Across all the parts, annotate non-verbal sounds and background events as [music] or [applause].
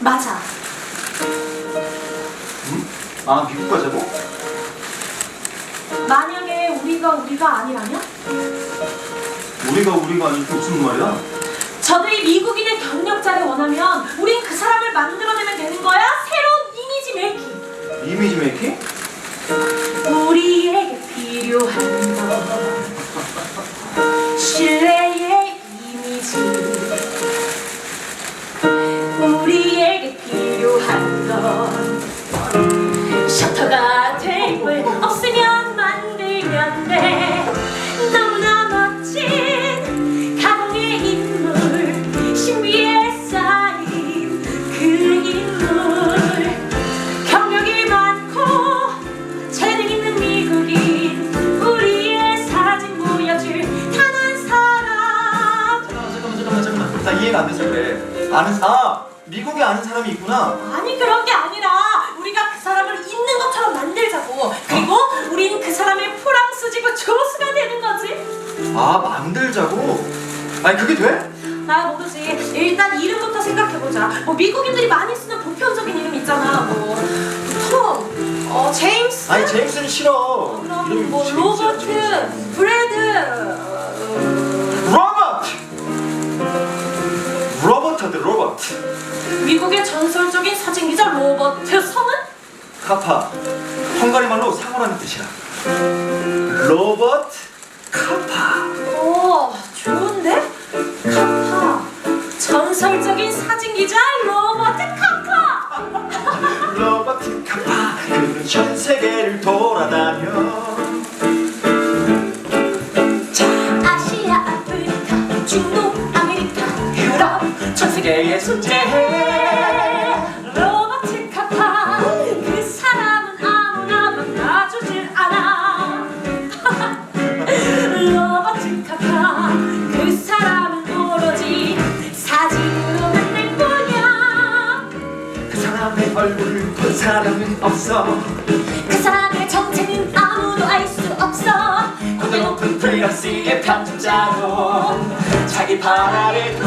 맞아. 아 미국 가자고? 만약에 우리가 우리가 아니라면? 우리가 우리가 게 무슨 말이야? 저들이 미국인의 경력자를 원하면 우린 그 사람을 만들어내면 되는 거야. 새로운 이미지 메이킹. 이미지 메이킹? 우리에게 필요한 우리에게 필요한 건 셔터가 테이블 없으면 만들면 돼. 너무나 멋진 가공의 인물 신비에 쌓인 그 인물. 경력이 많고 재능 있는 미국인 우리의 사진 보여줄 단 한 사람. 잠깐만 잠깐만 잠깐만 나 이해가 안 돼서 그래. 아는 사 아! 미국에 아는 사람이 있구나. 아니 그런 게 아니라 우리가 그 사람을 있는 것처럼 만들자고. 그리고 우리는 그 사람의 프랑스 지구 조수가 되는 거지. 아 만들자고? 아니 그게 돼? 나 모르지. 일단 이름부터 생각해보자. 뭐 미국인들이 많이 쓰는 보편적인 이름 있잖아 뭐톰 어, 제임스? 아니 제임스는 싫어. 그럼 이름이 뭐 제임스야, 로버트 제임스. 카파. 헝가리 말로 상어라는 뜻이야. 로버트 카파. 오 좋은데? 카파. 전설적인 사진 기자 로버트 카파. [laughs] 로버트 카파. 그는 전 세계를 돌아다녀. 아시아 아프리카 중동 아메리카 유럽. 전 세계에 존재해 얼굴을 본 사람은 없어. 그 사람의 정체는 아무도 알 수 없어. 고도 높은 프리런스의 편집자로 자기 바라를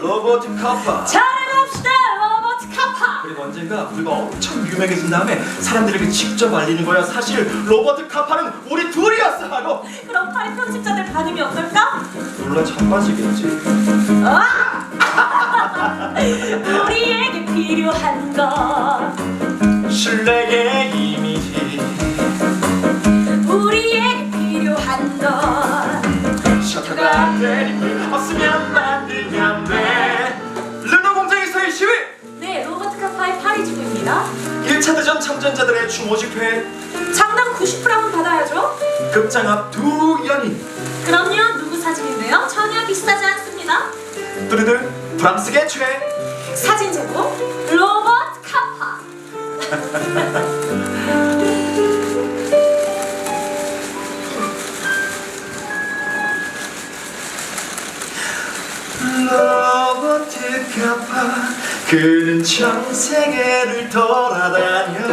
로버트 카파. 잘해봅시다 로버트 카파. 그리고 언젠가 우리가 엄청 유명해진 다음에 사람들에게 직접 알리는 거야. 사실 로버트 카파는 우리 둘이었어 하고 그럼 파리 편집자들 반응이 어떨까? 물론 자빠지겠지. 아! [laughs] 우리에게 필요한 건 신뢰의 이 지구입니다. 1차 대전 참전자들의 추모 집회 장당 90프랑은 받아야죠. 극장 앞 두 연인 그럼요, 누구 사진인데요? 전혀 비싸지 않습니다. 뚜르들 프랑스계 최 사진 제목 로버트 카파. [laughs] 로버트 카파 그는 전 세계를 돌아다녀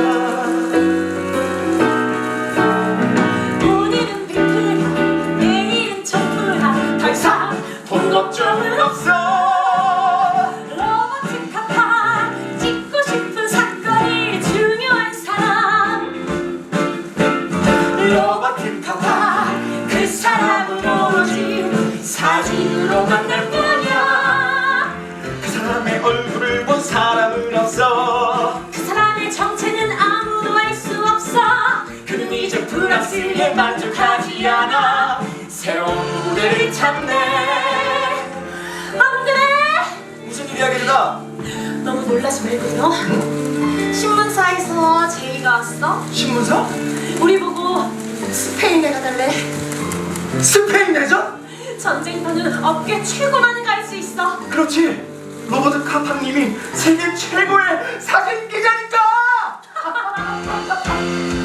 오늘은 빅플라, 내일은 청플라. 더 이상 돈 걱정은 없어. 로버트 카파 찍고 싶은 사건이 중요한 사람. 로버트 카파 그 사람은 오로지 사진으로 만 프랑스에 만족하지 않아 새로운 무대를 찾네 안 돼. 무슨 일이야 게르다 너무 놀라지 말고요. 신문사에서 제의가 왔어. 신문사? 우리 보고 스페인 내가 달래. 스페인 내전? 전쟁터는 업계 최고만 갈 수 있어. 그렇지 로버트 카파님이 세계 최고의 사진 기자니까! [laughs]